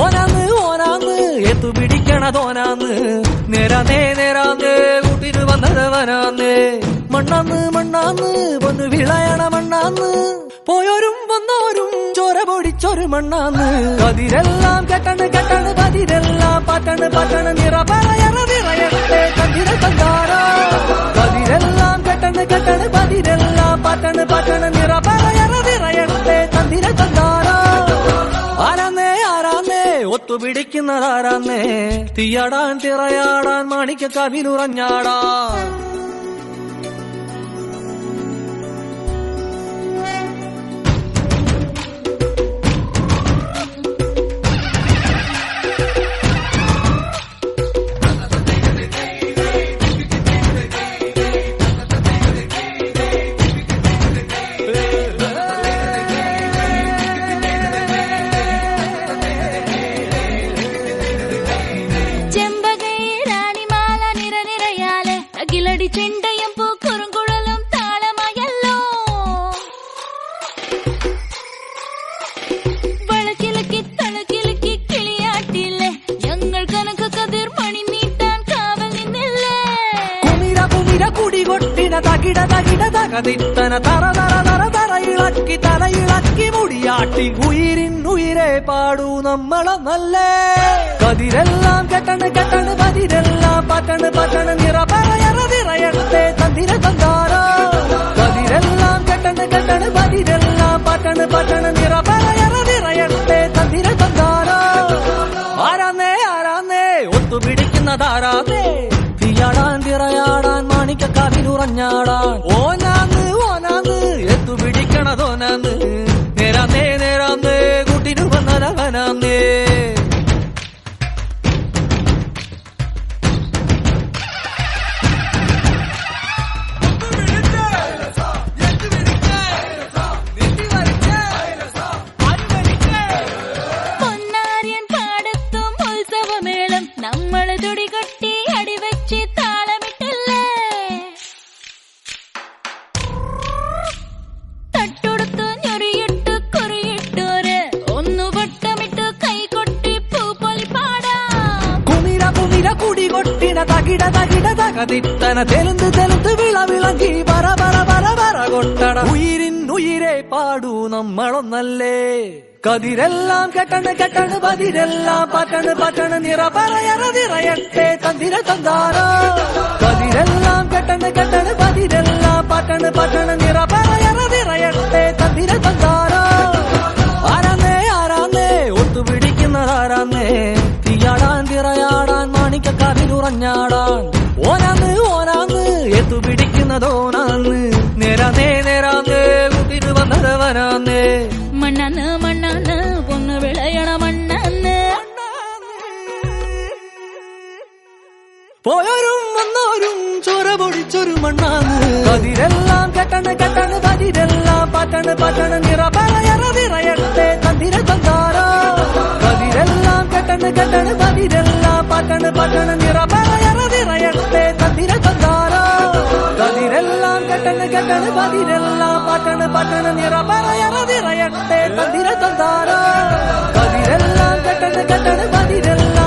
ഓനാന്ന് ഓനാന്ന് എത്തുപിടിക്കണതോനാന്ന് നേരാന്നേ നേരാന്നേ കൂട്ടിന് വന്നതവനാന്നേ. മണ്ണാന്ന് മണ്ണാന്ന് വന്ന് വിളയണ മണ്ണാന്ന്. പോയോരും വന്നോരും ചോര പൊടിച്ചൊരു മണ്ണാന്ന്. കതിരെല്ലാം കെട്ടണ് കെട്ടണ് പതിരെല്ലാം പട്ടണ് പട്ടണ് നിറ പറയണ കതിര തന്താരാ കതിരെല്ലാം കെട്ടണ് കെട്ടണ് പതിരെല്ലാം പട്ടണ് പട്ടണ് നിറ പറയണ നിറയട്ടെ തന്തിര തന്താരാ ആരാന്നേ ആരാന്നേ ഒത്തുപിടിക്കുന്നതാരാന്നേ. തീയാടാൻ തിറയാടാൻ മാണിക്ക കവിലുറഞ്ഞാടാൻ കുടികൊട്ടിന തകിട തകിട തകതിത്തന തറ തറ തറ തറ ഇളക്കി തല ഇളക്കി മുടിയാട്ടി ഉയിരിൻ ഉയിരെ പാടൂ നമ്മള നല്ലേ. കതിരെല്ലാം കെട്ടണ് കെട്ടണ് കതിരെല്ലാം പട്ടണ് പട്ടണ് നിറ പറയറ കവിലുറഞ്ഞാടാൻ ഓനാന്ന് കുടികൊട്ടിന തകിട തകിട തകതിത്തന തെലുന്ത് തെലുന്ത് വിള വിളങ്കി പറ പറ പറ പറ കൊട്ടട. ഉയിരിൻ ഉയിരെ പാടൂ നമ്മളൊന്നല്ലേ. കതിരെല്ലാം കെട്ടണ് കെട്ടണ് പതിരെല്ലാം പറ്റണ് പറ്റണ് നിറ പറയറ നിറയട്ടെ തന്തിര തന്താര. എത്തുപിടിക്കുന്നതോനാന്ന് നേരാന്നേ നേരാന്നേ കൂട്ടിന് വന്നതവനാന്നേ. മണ്ണാന്ന് മണ്ണാന്ന് പൊന്ന് വിളയണ മണ്ണാന്ന്. പോയോരും വന്നോരും ചോര പൊടിച്ചൊരു മണ്ണാന്ന്. കതിരെല്ലാം കെട്ടണ് കെട്ടണ് കതിരെല്ലാം പാറ്റണ് പാറ്റണ് നിറ പറയറ നിറയട്ടെ തന്തിര തന്താര കതിരെല്ലാം കെട്ടണ് കെട്ടണ് കതിരെല്ലാം പാറ്റണ് പാറ്റണ് നിറ പറയറ ಪಟ್ಟಣ ಬದಿರೆಲ್ಲ ಪಟ್ಟಣ ಪಟ್ಟಣ ನಿರಬರ ಎರದಿರ ಎಟ್ಟೆ ತಂದಿರ ತಂದಾರ ಬದಿರೆಲ್ಲ ಕಟ್ಟಣ ಕಟ್ಟಣ ಬದಿರೆಲ್ಲ